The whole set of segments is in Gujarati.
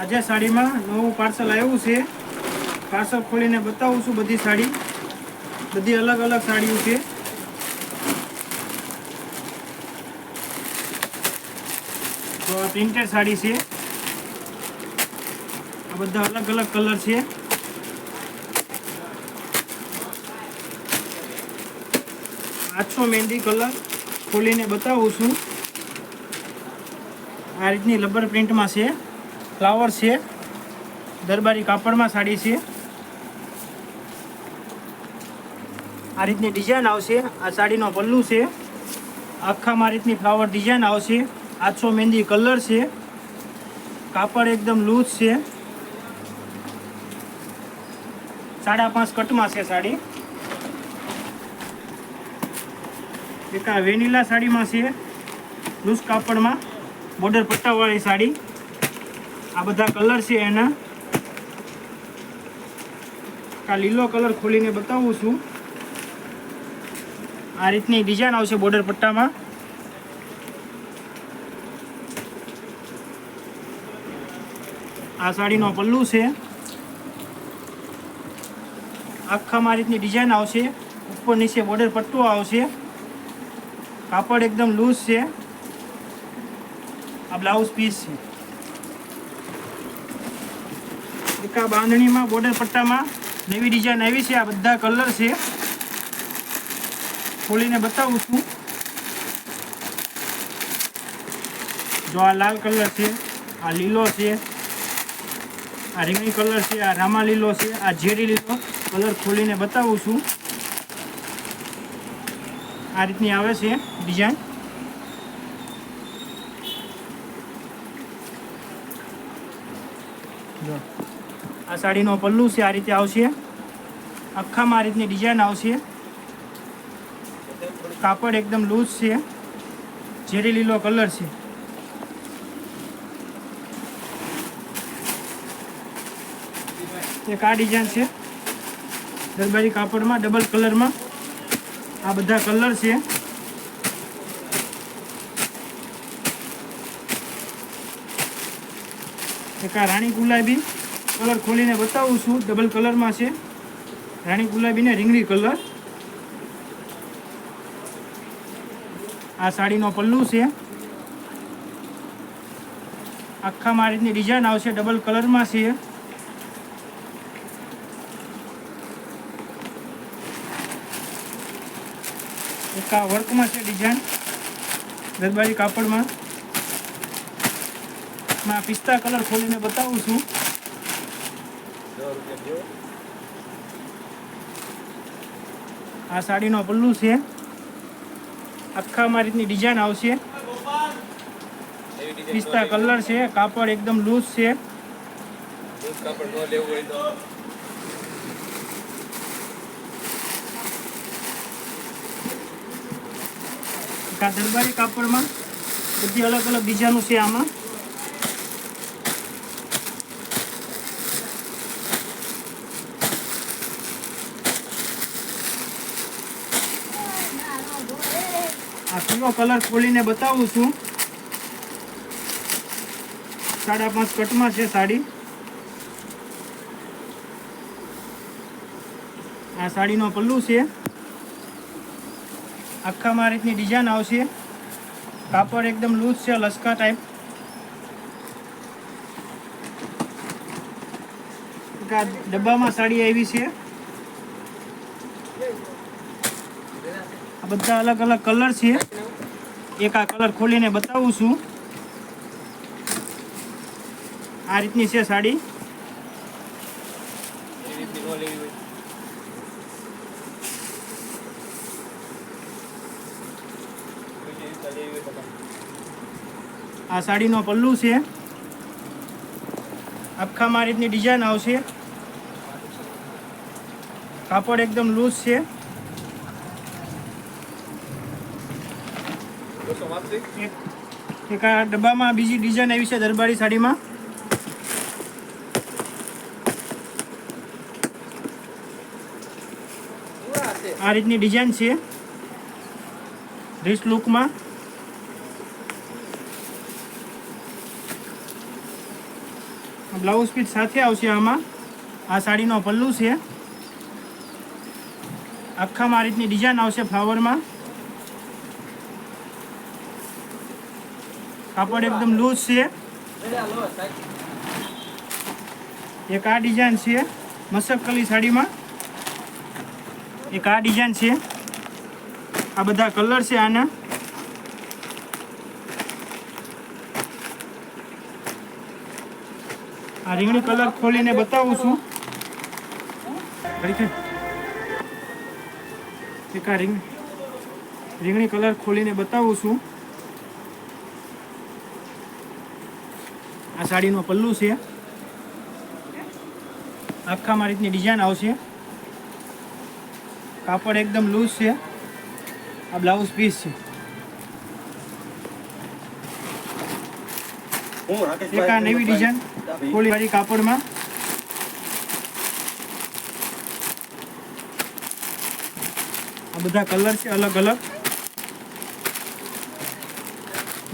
આજે સાડીમાં નવું પાર્સલ આવ્યું છે. પાર્સલ ખોલીને બતાવું છું બધી સાડી. બધી અલગ અલગ સાડીઓ છે. તો આ પ્રિન્ટેડ સાડી છે. આ બધા અલગ અલગ કલર છે. આછો મહેંદી કલર ખોલીને બતાવું છું. આ રીતની લબર પ્રિન્ટમાં છે. ફ્લાવર છે. દરબારી કાપડમાં સાડી છે. આ રીતની ડિઝાઇન આવશે. આ સાડીનો પલ્લું છે. આખામાં રીતની ફ્લાવર ડિઝાઇન આવશે. આછો મહેંદી કલર છે. કાપડ એકદમ લૂઝ છે. સાડા પાંચ કટમાં છે સાડી. એક આ વેનીલા સાડીમાં છે. લૂઝ કાપડમાં. બોર્ડર પટ્ટાવાળી સાડી. આ બધા કલર છે એના. આ લીલો કલર ખોલીને બતાવું છું. આ રીતની ડિઝાઇન આવશે બોર્ડર પટ્ટામાં. આ સાડીનો પલ્લું છે. આખામાં આ રીતની ડિઝાઇન આવશે. ઉપર નીચે બોર્ડર પટ્ટો આવશે. કાપડ એકદમ લૂઝ છે. આ બ્લાઉઝ પીસ છે. આ બાંધણીમાં બોર્ડર પટ્ટામાં નવી ડિઝાઇન આવી છે. આ બધા કલર છે. ખોલીને બતાવું છું. જો આ લાલ કલર છે, આ લીલો છે, આ રીંગણી કલર છે, આ રામા લીલો છે, આ ઝેરી લીલો કલર ખોલીને બતાવું છું. આ રીતની આવે છે ડિઝાઇન આ સાડીનો પલ્લુ છે, આ રીતે આવશે. આખામાં આ રીતની ડિઝાઇન આવશે. કાપડ એકદમ લૂઝ છે. ઝેરી લીલો કલર છે. એક આ ડિઝાઇન છે. દરબારી કાપડમાં ડબલ કલરમાં આ બધા કલર છે. એક આ રાણી ગુલાબી. કલર ખોલીને બતાવું છું. ડબલ કલરમાં છે. રાણી ગુલાબીને રીંગણી કલર. આ સાડીનો પલ્લું છે. આખા મારીની ડિઝાઇન આવશે ડબલ કલરમાં છે. એક આ વર્કમાં છે ડિઝાઇન. દરબારી કાપડમાં. પિસ્તા કલર ખોલીને બતાવું છું. આ સાડીનો પલ્લુ છે. આખામાં રીતની ડિઝાઇન આવશે. પિસ્તા કલર છે કાપડ એકદમ લૂઝ છે. કાપડ ન લેવું હોય તો. દરબારી કાપડમાં બધી અલગ અલગ ડિઝાઇનો છે આમાં. આ પીળો કલર ખોલીને બતાવું છું. સાડા પાંચ કટમાં છે સાડી. આ સાડીનો પલ્લુ છે. આખામાં આ રીતની ડિઝાઇન આવશે. કાપડ એકદમ લૂઝ છે, લસકા ટાઈપ ડબ્બામાં સાડી આવી છે. બધા અલગ અલગ કલર છે. એક આ કલર ખોલીને બતાવું છું. આ રીતની છે સાડી. એ રીતની ન લેવી હોય બીજી રીતના લેવી હોય તો તમે આ સાડીનો પલ્લુ છે. આખામાં આ રીતની ડિઝાઇન આવશે. કાપડ એકદમ લૂઝ છે. આ ડબ્બામાં બીજી ડિઝાઇન આવી છે દરબારી સાડીમાં. આ રીતની ડિઝાઇન છે. રિસ્ટ લુકમાં બ્લાઉઝ પીસ સાથે આવશે આમાં. આ સાડીનો પલ્લુ છે. આખામાં આ રીતની ડિઝાઇન આવશે ફ્લાવરમાં કાપડ એકદમ લૂઝ છે એક આ ડિઝાઇન છે મસકલી સાડીમાં. એક આ ડિઝાઇન છે. આ બધા કલર છે આના. આ રીંગણી કલર ખોલીને બતાવું છું. એક આ રીંગણી રીંગણી કલર ખોલીને બતાવું છું. આ સાડીનો પલ્લુ છે. આખામાં રીતની ડિઝાઇન આવશે. કાપડ એકદમ લૂઝ છે. આ બ્લાઉઝ પીસ છે. એક આ નવી ડિઝાઇન વાળી કાપડમાં. આ બધા કલર છે અલગ અલગ.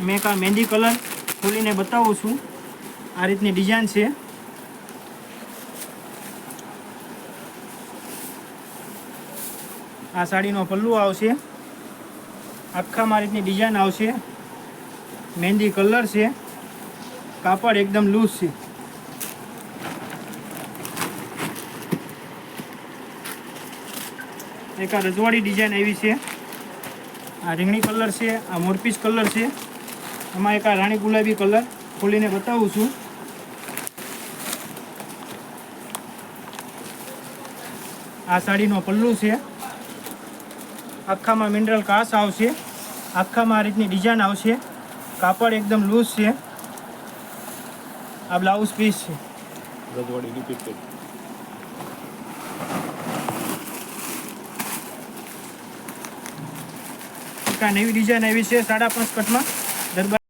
મેં કા મહેંદી કલર ખોલીને બતાવું છું. આ રીતની ડિઝાઇન છે. આ સાડીનો પલ્લુ આવશે. આખામાં આ રીતની ડિઝાઇન આવશે. મહેંદી કલર છે. કાપડ એકદમ લૂઝ છે. એક આ રજવાડી ડિઝાઇન આવી છે. આ રીંગણી કલર છે, આ મોરપીસ કલર છે. આમાં એક આ રાણી ગુલાબી કલર ખોલીને બતાવું છું. આ સાડીનો પલ્લુ છે. આખામાં મિનરલ કાસ આવશે. આખામાં આ રીતની ડિઝાઇન આવશે. કાપડ એકદમ લૂઝ છે. આ બ્લાઉઝ પીસ છે. નવી ડિઝાઇન આવી છે સાડા પાંચ કટમાં. દરબાર